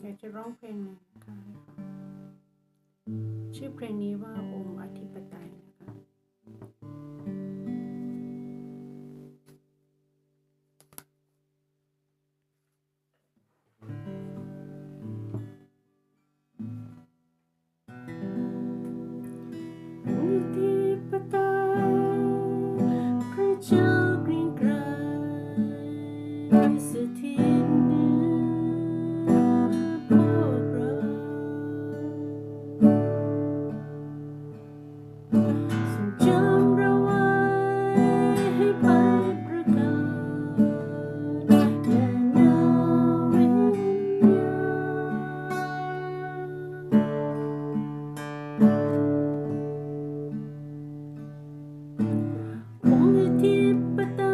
อยากจะร้องเพลงหนึ่งคะชื่อเพลงนี้ว่าองค์อธิปไตย but the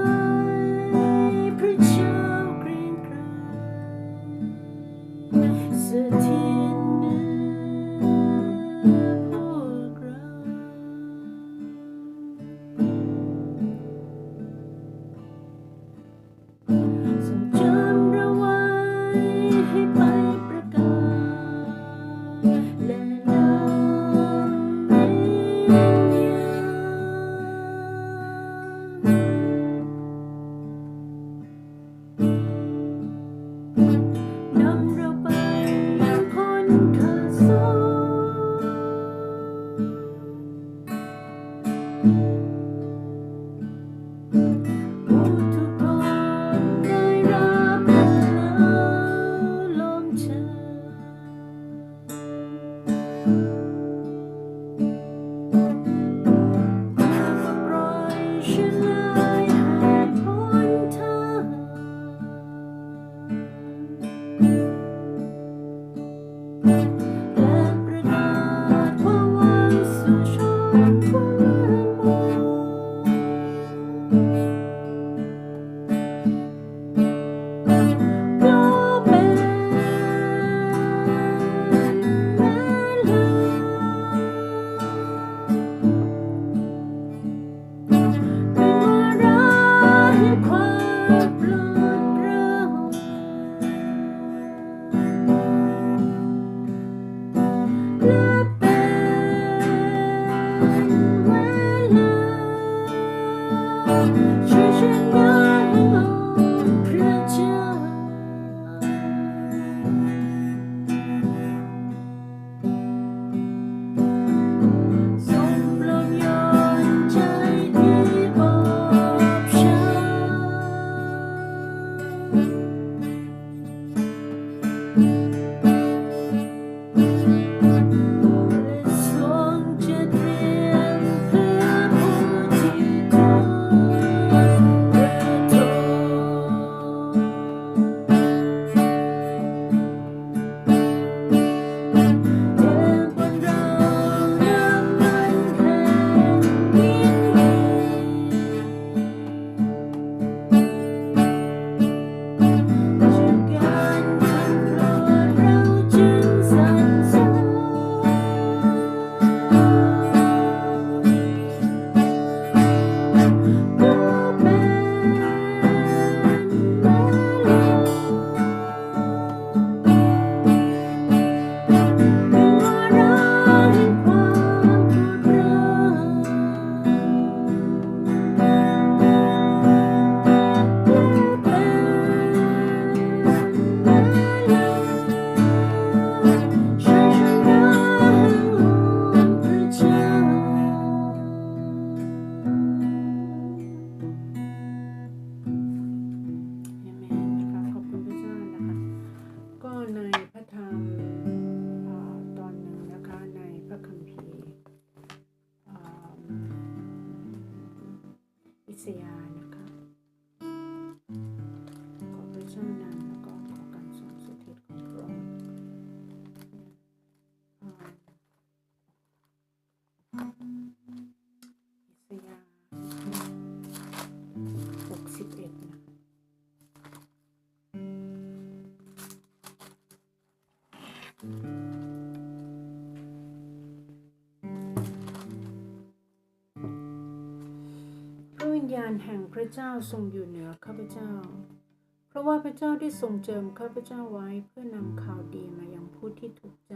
Siap. Ya. ญาณแห่งพระเจ้าทรงอยู่เหนือข้าพเจ้า เพราะว่าพระเจ้าได้ทรงเจิมข้าพเจ้าไว้เพื่อนำข่าวดีมายังผู้ที่ทุกข์ใจ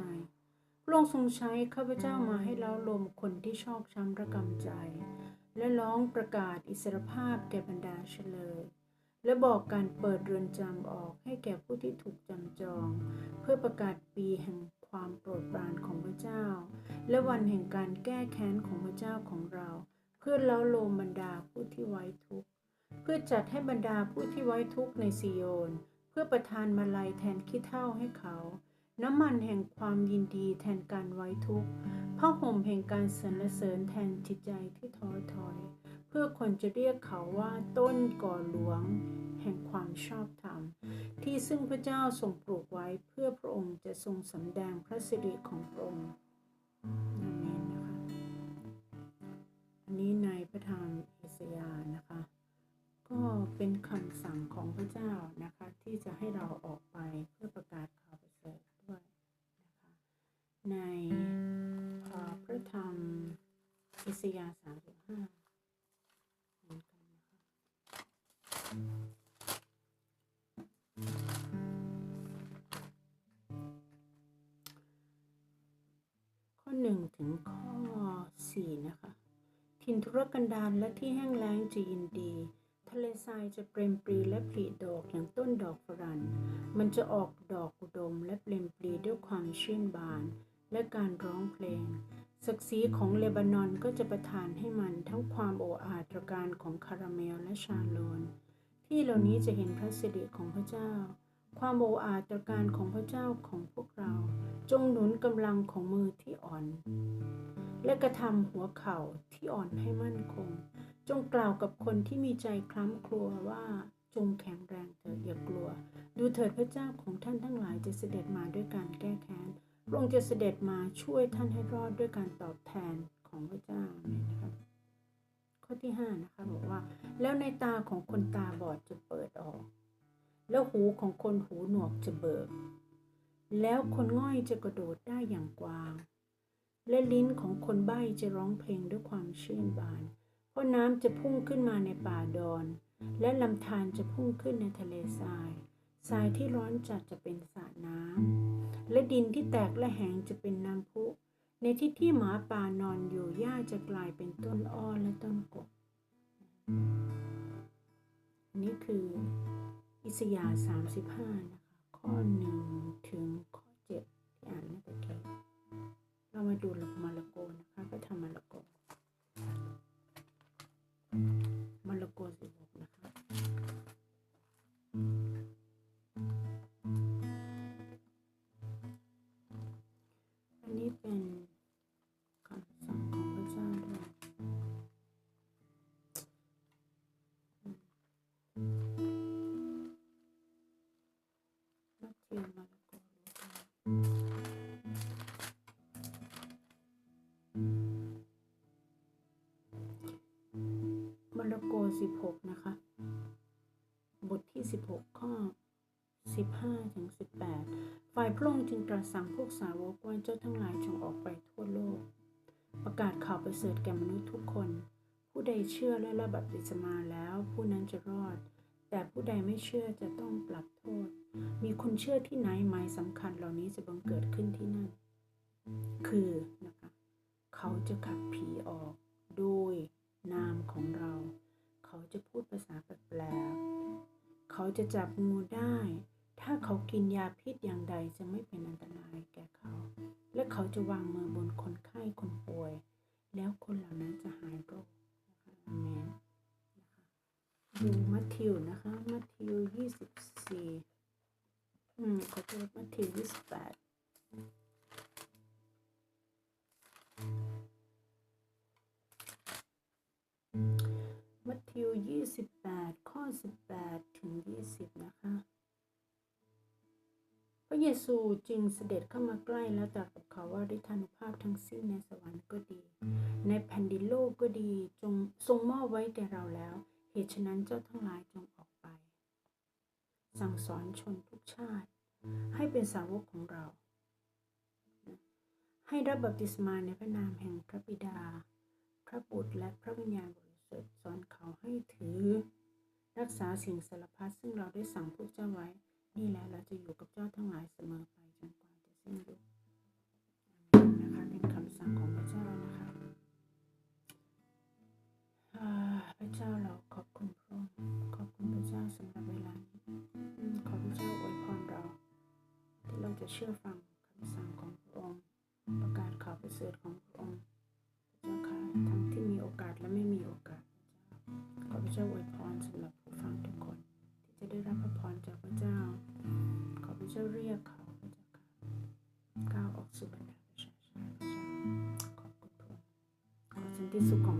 พระองค์ทรงใช้ข้าพเจ้ามาให้เล้าลมคนที่ชอกช้ำระกำใจ และร้องประกาศอิสรภาพแก่บรรดาเฉลย และบอกการเปิดเรือนจำออกให้แก่ผู้ที่ถูกจำจอง เพื่อประกาศปีแห่งความโปรดปรานของพระเจ้า และวันแห่งการแก้แค้นของพระเจ้าของเรา พื่อเล้าโลมบรรดาผู้ที่ไว้ทุกข์เพื่อจัดให้บรรดาผู้ที่ไว้ทุกข์ในซิโยน เพื่อประทานมาลัยแทนขี้เท่าให้เขา น้ำมันแห่งความยินดีแทนการไว้ทุกข์ผ้าห่มแห่งการสรรเสริญแทนจิตใจที่ท้อถอย เพื่อคนจะเรียกเขาว่าต้นก่อหลวง แห่งความชอบธรรม ที่ซึ่งพระเจ้าทรงปลูกไว้เพื่อพระองค์จะทรงสำแดงพระสิริของพระองค์อาเมน อันนี้ในพระธรรมเอสยานะคะ ก็เป็นคำสั่งของพระเจ้านะคะ ที่จะให้เราออกไปเพื่อประกาศข่าวประเสริฐด้วยนะคะในพระธรรมเอสยาห์35เหมือนกันนะคะข้อหนึ่งถึงข้อสี่นะคะ ถิ่นทุรกันดารและที่แห้งแล้งจะยินดี ทะเลทรายจะเปรมปรีและผลิดอกอย่างต้นดอกฝรั่นมันจะออกดอกอุดมและเปรมปรีด้วยความชื่นบาน และการร้องเพลง ศักดิ์ศรีของเลบานอนก็จะประทานให้มันทั้งความโอ้อาตรการของคาราเมลและชาโลน ที่เหล่านี้จะเห็นพระสิริของพระเจ้า ความโอ้อาตรการของพระเจ้าของพวกเรา จงหนุนกำลังของมือที่อ่อน และกระทำหัวเข่าที่อ่อนให้มั่นคง จงกล่าวกับคนที่มีใจคล้ำกลัวว่าจงแข็งแรงเถิดอย่ากลัว ดูเถิดพระเจ้าของท่านทั้งหลายจะเสด็จมาด้วยการแก้แค้นพระองค์จะเสด็จมาช่วยท่านให้รอดด้วยการตอบแทนของพระเจ้าเนี่ยนะครับข้อที่ห้านะคะบอกว่า แล้วในตาของคนตาบอดจะเปิดออก แล้วหูของคนหูหนวกจะเบิก แล้วคนง่อยจะกระโดดได้อย่างกวาง และลิ้นของคนใบ้จะร้องเพลงด้วยความชื่นบาน เพราะน้ำจะพุ่งขึ้นมาในป่าดอน และลำธารจะพุ่งขึ้นในทะเลทราย ทรายที่ร้อนจัดจะเป็นสระน้ำ และดินที่แตกและแห้งจะเป็นน้ำพุ ในที่ที่หมาป่านอนอยู่หญ้าจะกลายเป็นต้นอ้อและต้นกบอันนี้คืออิสยาห์35 นะคะ ข้อหนึ่งถึง อันนี้เป็นคำสั่งของพระเจ้าด้วยมัทธิวมาระโกลูกามารโก16นะคะ บทที่16ข้อ 15ถึง18 ฝ่ายพระองค์จึงตรัสสั่งพวกสาวกว่าเจ้าทั้งหลายจงออกไปทั่วโลก ประกาศข่าวประเสริฐแก่มนุษย์ทุกคน ผู้ใดเชื่อและรับบัพติศมาแล้วผู้นั้นจะรอด แต่ผู้ใดไม่เชื่อจะต้องปรับโทษ มีคนเชื่อที่ไหนหมายสำคัญเหล่านี้จะบังเกิดขึ้นที่นั่น คือนะคะเขาจะขับผีออกโดยนามของเรา เขาจะพูดภาษาแปลกๆเขาจะจับงูได้ ถ้าเขากินยาพิษอย่างใดจะไม่เป็นอันตรายแก่เขา และเขาจะวางมือบนคนไข้คนป่วย แล้วคนเหล่านั้นจะหายโรคนะคะอาเมนนะคะดูมัทธิวนะคะมัทธิวยี่สิบสี่อืมขอโทษมัทธิวยี่สิบแปดมัทธิว28ข้อ18ถึง20นะคะ ระเยซูจึงเสด็จเข้ามาใกล้แล้วตรัสกับเขาว่าฤทธานุภาพทั้งสิ้นในสวรรค์ก็ดี ในแผ่นดินโลกก็ดีจงทรงมอบไว้แก่เราแล้ว เหตุฉะนั้นเจ้าทั้งหลายจงออกไป สั่งสอนชนทุกชาติ ให้เป็นสาวกของเรา ให้รับบัพติศมาในพระนามแห่งพระบิดา พระบุตรและพระวิญญาณบริสุทธิ์สอนเขาให้ให้ถือ รักษาสิ่งสารพัดซึ่งเราได้สั่งพวกเจ้าไว้ นี่แหละเราจะอยู่กับเจ้าทั้งหลายเสมอไปจนกว่าจะสิ้นยุคนะคะเป็นคำสั่งของพระเจ้านะคะพระเจ้าเราขอบคุณพระองค์ขอบคุณพระเจ้าสำหรับเวลานี้อืมขอพระเจ้าอวยพรเราที่เราจะเชื่อฟังคำสั่งของพระองค์ประกาศข่าวประเสริฐของ เรียกเขาเจ้าค่ะก้าวออกสู่บรรดาประชาชาติพระเจ้าขอบคุณพระองค์ขอสันติสุขของ